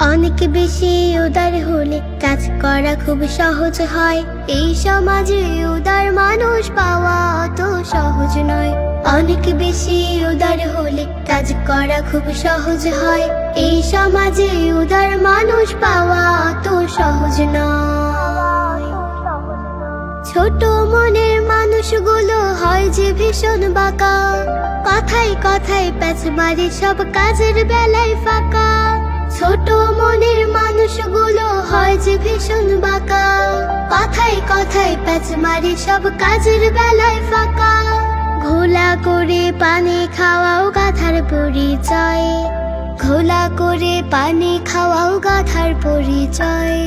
অনেক বেশি উদার হলে কাজ করা খুব সহজ হয়। এই সমাজে উদার মানুষ পাওয়া অত সহজ নয়। অনেক বেশি উদার হলে কাজ করা খুব সহজ হয়। এই সমাজে উদার মানুষ পাওয়া অত সহজ নয়। ছোট মনের মানুষগুলো হয় যে ভীষণ বাঁকা। কথায় কথায় প্যাচ মারে সব কাজের বেলায় ফাঁকা। ছোট মনের মানুষগুলো হয় যে ভীষণ বাঁকা। কথায় কথায় প্যাচ মারি সব কাজের বেলায় ফাঁকা। ঘোলা করে পানি খাওয়াও গাধার পরিচয়। ঘোলা করে পানি খাওয়াও গাধার পরিচয়।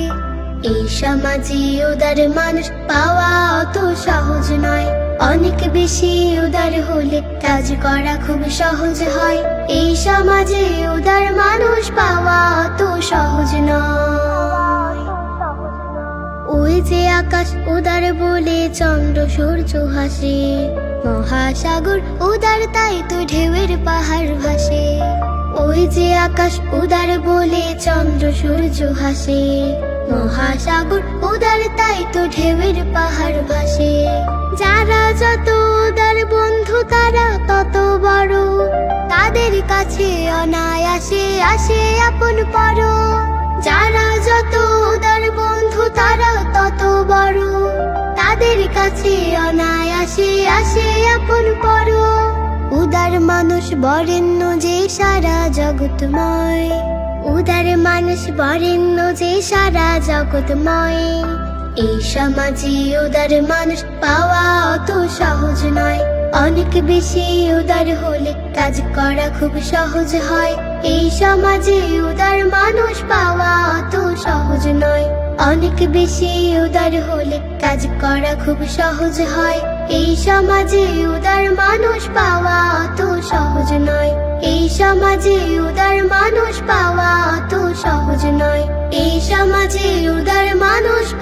এই সমাজে উদার মানুষ পাওয়া অত সহজ নয়। অনেক বেশি উদার হলে কাজ করা খুব সহজ হয়। এই সমাজে উদার মানুষ পাওয়া সহজ নয়। ওই যে আকাশ উদার বলে চন্দ্র সূর্য হাসে মহাসাগর উদার তাই তো ঢেউয়ের পাহাড় ভাসে। ওই যে আকাশ উদার বলে চন্দ্র সূর্য হাসে মহাসাগর উদার তাই তো ঢেউয়ের পাহাড় ভাসে। যারা যত উদার বন্ধু তারা তত বড় তাদের কাছে অনায়াসে আসে আপন পর। যারা যত উদার বন্ধু, তারা তত বড়। তাদের কাছে অনায়াসে আসে আপন পর। উদার মানুষ বরেণ্য যে সারা জগৎময়। উদার মানুষ বরেণ্য যে সারা জগৎময়। এই সমাজে উদার মানুষ পাওয়া অত সহজ নয়। অনেক বেশি উদার হলে কাজ করা খুব সহজ হয়। এই সমাজে উদার মানুষ পাওয়া অত সহজ নয়। অনেক বেশি উদার হলে কাজ করা খুব সহজ হয়। এই সমাজে উদার মানুষ পাওয়া অত সহজ নয়। এই সমাজে উদার মানুষ পাওয়া অত সহজ নয়। এই সমাজে উদার মানুষ